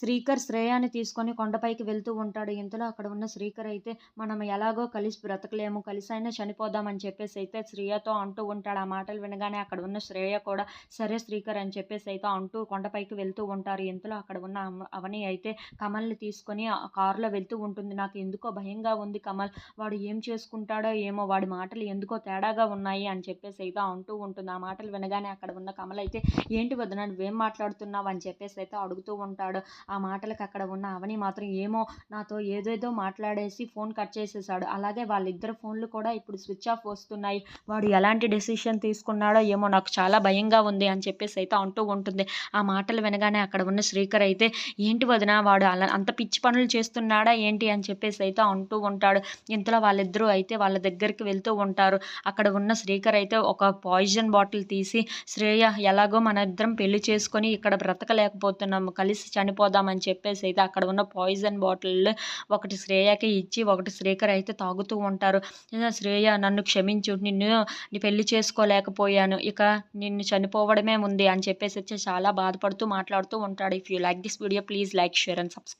శ్రీకర్ శ్రేయాని తీసుకొని కొండపైకి వెళ్తూ ఉంటాడు. ఇంతలో అక్కడ ఉన్న శ్రీకర్ అయితే మనం ఎలాగో కలిసి బ్రతకలేము కలిసి అయినా చనిపోదామని చెప్పేసి అయితే శ్రేయతో అంటూ ఉంటాడు. ఆ మాటలు వినగానే అక్కడ ఉన్న శ్రేయ కూడా సరే శ్రీకర్ అని చెప్పేసి అయితే అంటూ కొండపైకి వెళ్తూ ఉంటారు. ఇంతలో అక్కడ ఉన్న అవని అయితే కమల్ని తీసుకొని కారులో వెళ్తూ ఉంటుంది. నాకు ఎందుకో భయంగా ఉంది కమల్. వాడు ఏం చేసుకుంటాడో ఏమో వాడి మాటలు ఎందుకో తేడాగా ఉన్నాయి అని చెప్పేసి అయితే అంటూ ఉంటుంది. ఆ మాటలు వినగానే అక్కడ ఉన్న కమల్ అయితే ఏంటి వదిన నువ్వేం మాట్లాడుతున్నావు అని చెప్పేసి అయితే అడుగుతూ ఉంటాడు. ఆ మాటలకు అక్కడ ఉన్న అవని మాత్రం ఏమో నాతో ఏదేదో మాట్లాడేసి ఫోన్ కట్ చేసేసాడు. అలాగే వాళ్ళిద్దరు ఫోన్లు కూడా ఇప్పుడు స్విచ్ ఆఫ్ వస్తున్నాయి. వాడు ఎలాంటి డెసిషన్ తీసుకున్నాడో ఏమో నాకు చాలా భయంగా ఉంది అని చెప్పేసి అయితే అంటూ ఉంటుంది. ఆ మాటలు వినగానే అక్కడ ఉన్న శ్రీకర్ అయితే ఏంటి వదిన వాడు అలా అంత పిచ్చి పనులు చేస్తున్నాడా ఏంటి? అని చెప్పేసి అయితే అంటూ ఉంటాడు. ఇంతలో వాళ్ళిద్దరూ అయితే వాళ్ళ దగ్గరికి వెళ్తూ ఉంటారు. అక్కడ ఉన్న శ్రీకర్ అయితే ఒక పాయిజన్ బాటిల్ తీసి శ్రేయ ఎలాగో మన ఇద్దరం పెళ్ళి చేసుకొని ఇక్కడ బ్రతకలేకపోతున్నాము. కలిసి తాగుతామని చెప్పేసి అయితే అక్కడ ఉన్న పాయిజన్ బాటిల్ ఒకటి శ్రేయకి ఇచ్చి ఒకటి శ్రీకర్ అయితే తాగుతూ ఉంటారు. శ్రేయ నన్ను క్షమించు. నిన్ను పెళ్ళి చేసుకోలేకపోయాను. ఇక నిన్ను చనిపోవడమే ఉంది అని చెప్పేసి చాలా బాధపడుతూ మాట్లాడుతూ ఉంటాడు. If you like this video please like share and subscribe